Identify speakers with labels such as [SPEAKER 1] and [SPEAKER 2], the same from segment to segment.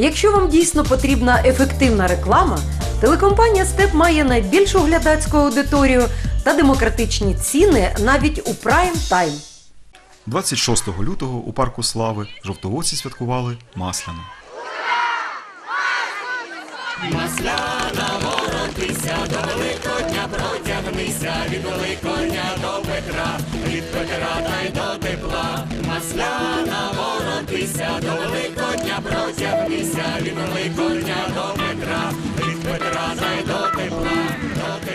[SPEAKER 1] Якщо вам дійсно потрібна ефективна реклама, телекомпанія Степ має найбільшу глядацьку аудиторію та демократичні ціни навіть у прайм тайм.
[SPEAKER 2] 26 лютого у парку Слави жовтоводці святкували Масляну.
[SPEAKER 3] Масляна, Рухнися від великоня до Петра, від Петра та й до тепла, масляна воротися,
[SPEAKER 4] до великодня протягнися, від великодня до Петра, від Петра та й до тепла. До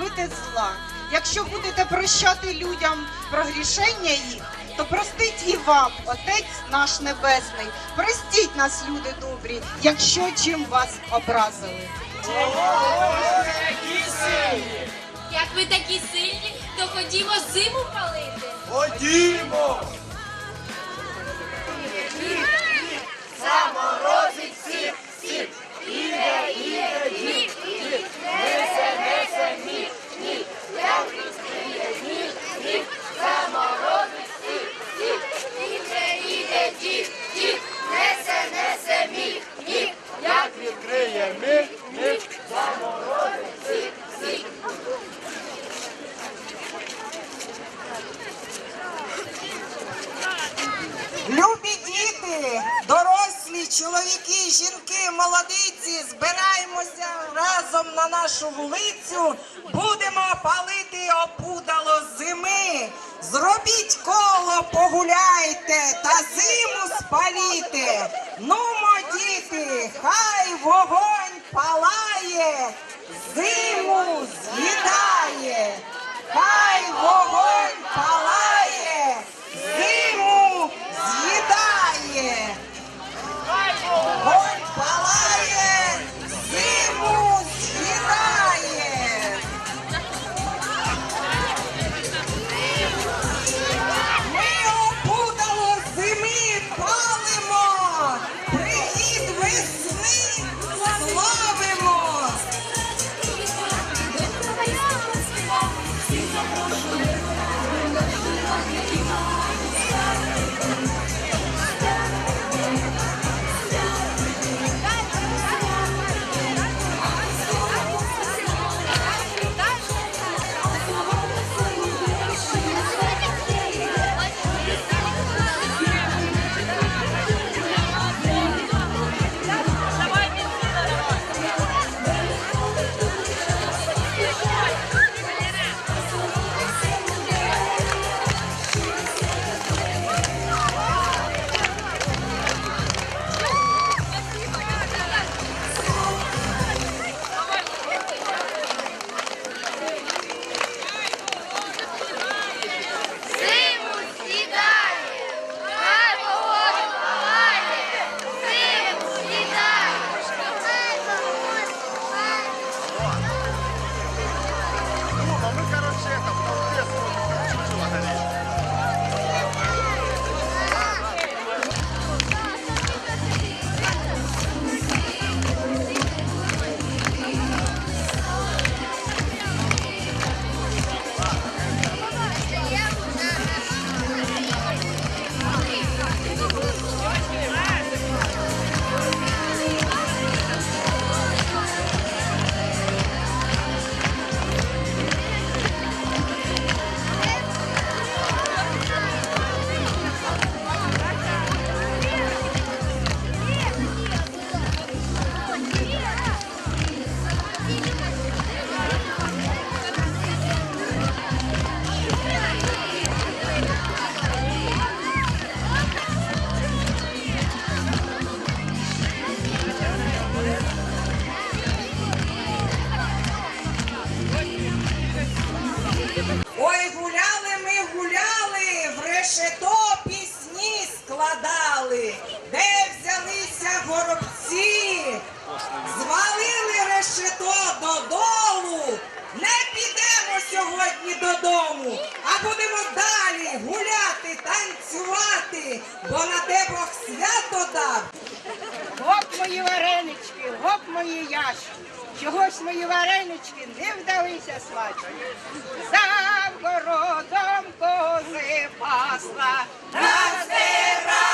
[SPEAKER 4] робити зла. Якщо будете прощати людям прогрішення їх, то простить і вам, Отець наш Небесний. Простіть нас, люди добрі, якщо чим вас образили.
[SPEAKER 3] Як ви такі сильні, то ходімо зиму палити.
[SPEAKER 4] Любі збираємося разом на нашу вулицю. Будемо палити опудало зими. Зробіть коло, погуляйте та зиму спаліте. Нумо, діти, хай вогонь палає, зиму
[SPEAKER 5] Оп мої яшки, чогось мої варенички не вдалися слачки. За городом кози пасла,
[SPEAKER 6] назбирала.